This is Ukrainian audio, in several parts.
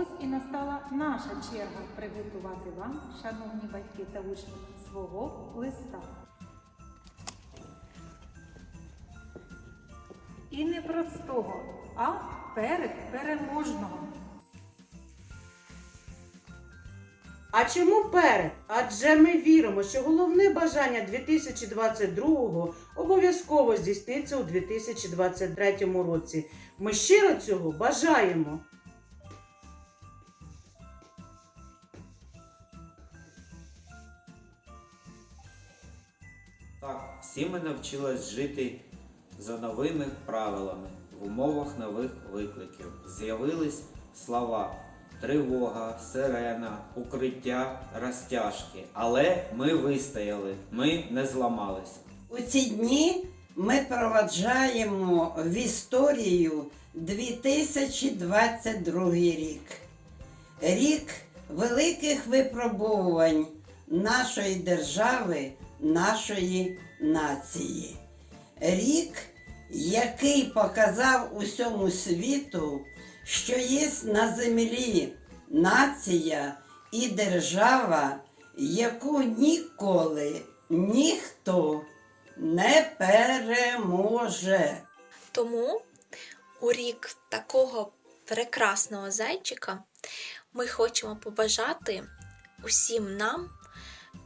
Ось і настала наша черга приготувати вам, шановні батьки та учні, свого листа. І не простого, а перед переможного. А чому перед? Адже ми віримо, що головне бажання 2022-го обов'язково здійсниться у 2023 році. Ми щиро цього бажаємо. Так, всі ми навчились жити за новими правилами в умовах нових викликів. З'явились слова тривога, сирена, укриття, розтяжки. Але ми вистояли, ми не зламались. У ці дні ми проваджаємо в історію 2022 рік. Рік великих випробувань нашої держави, нашої нації. Рік, який показав усьому світу, що є на землі нація і держава, яку ніколи ніхто не переможе. Тому у рік такого прекрасного зайчика ми хочемо побажати усім нам,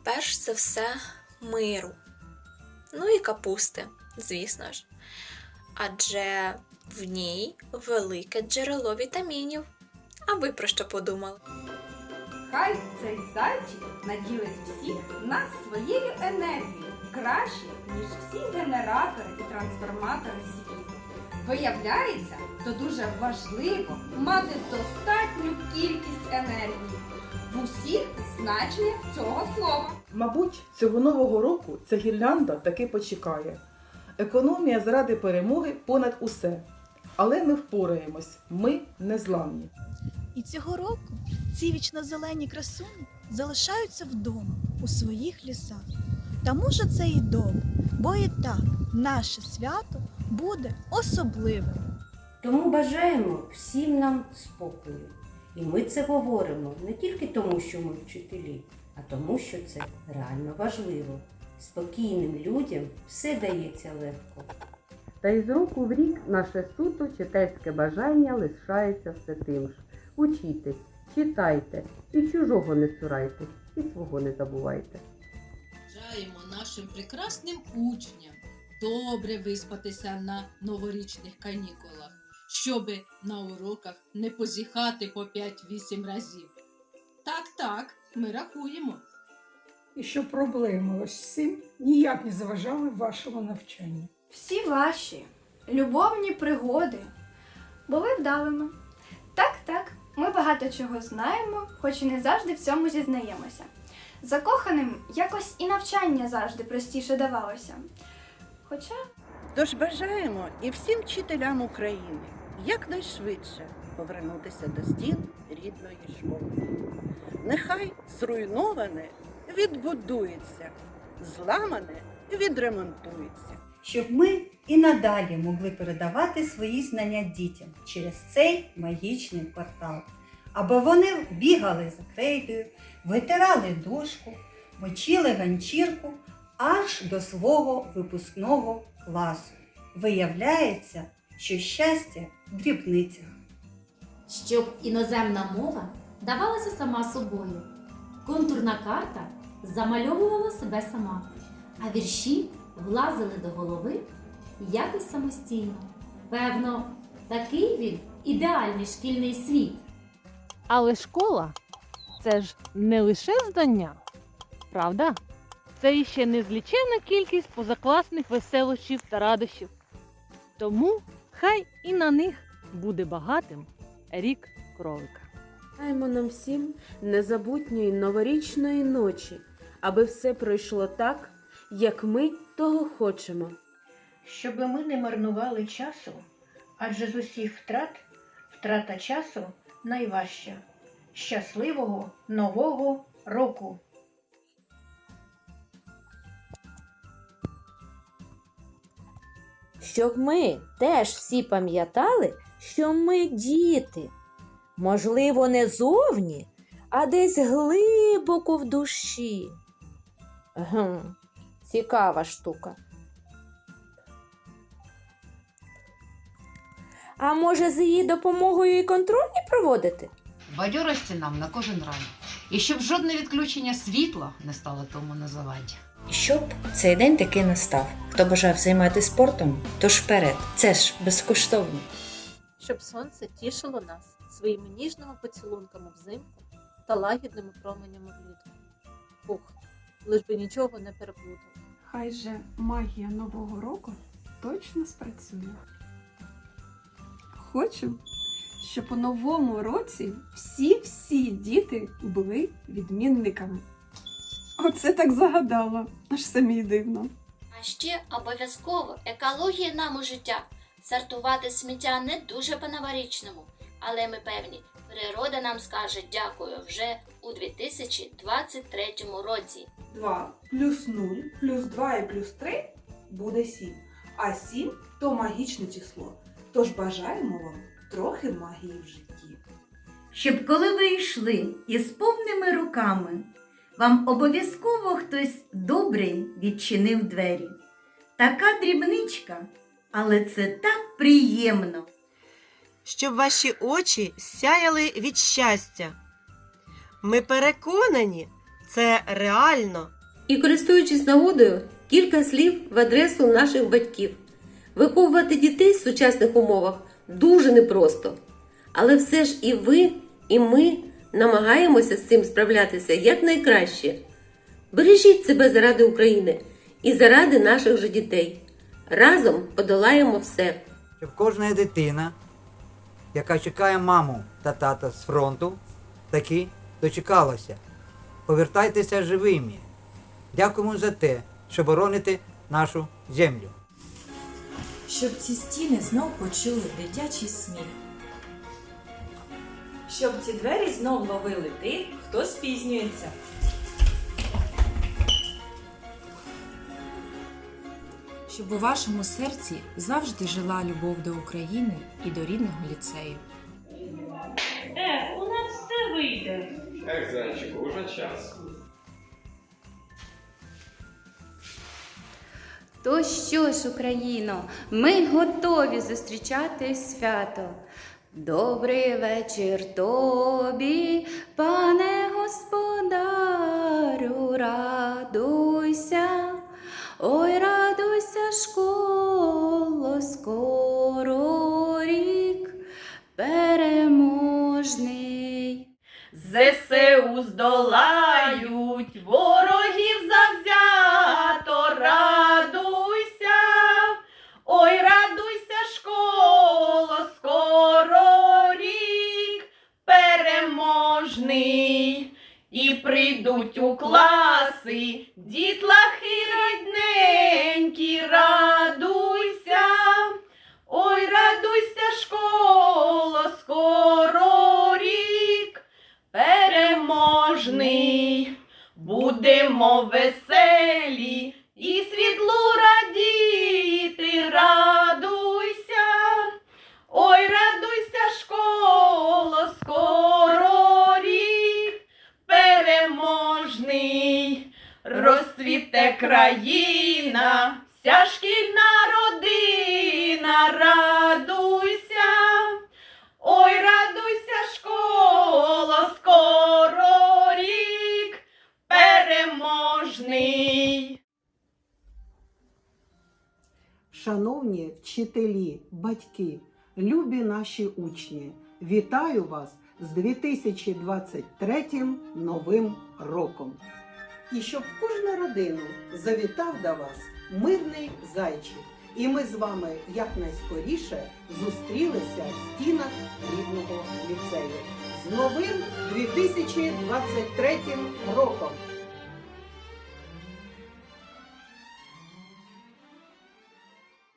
перш за все, миру. Ну і капусти, звісно ж. Адже в ній велике джерело вітамінів. А ви про що подумали? Хай цей зайчик наділить всіх нас своєю енергією краще, ніж всі генератори і трансформатори світу. Виявляється, то дуже важливо мати достатню кількість енергії усіх значеннях цього слова. Мабуть, цього нового року ця гірлянда таки почекає. Економія заради перемоги понад усе. Але ми впораємось, ми незламні. І цього року ці вічнозелені красуні залишаються вдома у своїх лісах. Та може це і добре, бо і так наше свято буде особливим. Тому бажаємо всім нам спокою. І ми це говоримо не тільки тому, що ми вчителі, а тому, що це реально важливо. Спокійним людям все дається легко. Та й з року в рік наше суто читайське бажання лишається все тим ж. Учітесь, читайте, і чужого не цурайтесь, і свого не забувайте. Бажаємо нашим прекрасним учням добре виспатися на новорічних канікулах, щоби на уроках не позіхати по 5-8 разів. Так, так, ми рахуємо. І щоб проблеми ось з цим ніяк не заважали вашому навчанню. Всі ваші любовні пригоди були вдалими. Так, так, ми багато чого знаємо, хоч і не завжди в цьому зізнаємося. Закоханим якось і навчання завжди простіше давалося. Хоча Тож бажаємо і всім вчителям України якнайшвидше повернутися до стін рідної школи. Нехай зруйноване відбудується, зламане відремонтується. щоб ми і надалі могли передавати свої знання дітям через цей магічний портал, аби вони бігали за крейдою, витирали дошку, мочили ганчірку аж до свого випускного класу. Виявляється, що щастя в дрібницях. щоб іноземна мова давалася сама собою. Контурна карта замальовувала себе сама, а вірші влазили до голови якось самостійно. Певно, такий він ідеальний шкільний світ. Але школа це ж не лише знання, правда? Це іще незліченна кількість позакласних веселощів та радощів. Тому хай і на них буде багатим рік кролика. Бажаємо нам всім незабутньої новорічної ночі, аби все пройшло так, як ми того хочемо. Щоби ми не марнували часу, адже з усіх втрат втрата часу найважча. Щасливого нового року! Щоб ми теж всі пам'ятали, що ми діти. Можливо, не зовні, а десь глибоко в душі. Гм, цікава штука. А може, з її допомогою і контрольні проводити? Бадьорості нам на кожен ранок. І щоб жодне відключення світла не стало тому на заваді. Щоб цей день таки настав. Хто бажав займатися спортом, тож вперед. Це ж безкоштовно. щоб сонце тішило нас своїми ніжними поцілунками взимку та лагідними променями влітку. Ух, лиш би нічого не переплутав. Хай же магія Нового року точно спрацює. Хочу, щоб у новому році всі-всі діти були відмінниками. Оце так загадала, аж самій дивно. А ще обов'язково екологія нам у життя. Сортувати сміття не дуже по-новорічному, але ми певні, природа нам скаже дякую вже у 2023 році. 2 плюс 0 плюс 2 і плюс 3 буде 7. А 7 то магічне число. Тож бажаємо вам трохи магії в житті. Щоб коли ви йшли із повними руками, вам обов'язково хтось добрий відчинив двері. Така дрібничка, але це так приємно. щоб ваші очі сяяли від щастя. Ми переконані, це реально. І користуючись нагодою, кілька слів в адресу наших батьків. Виховувати дітей в сучасних умовах дуже непросто. Але все ж і ви, і ми намагаємося з цим справлятися якнайкраще. Бережіть себе заради України і заради наших же дітей. Разом подолаємо все. щоб кожна дитина, яка чекає маму та тата з фронту, таки дочекалася. Повертайтеся живими. Дякуємо за те, що бороните нашу землю. щоб ці стіни знов почули дитячий сміх. Щоб ці двері знов ловили тих, хто спізнюється. Щоб у вашому серці завжди жила любов до України і до рідного ліцею. Е, у нас все вийде. Ех, зайчику, уже час. То що ж, Україно, ми готові зустрічати свято. Добрий вечір тобі, пане господарю, радуйся, ой, радуйся, школо, скоро рік переможний. ЗСУ здолають веселі і світлу радіти, радуйся, ой, радуйся, школо, скоро рік переможний. Розцвіте країна, вся шкільна Шановні вчителі, батьки, любі наші учні, вітаю вас з 2023 новим роком. І щоб кожна родину завітав до вас мирний зайчик. І ми з вами якнайскоріше зустрілися в стінах рідного ліцею з новим 2023 роком.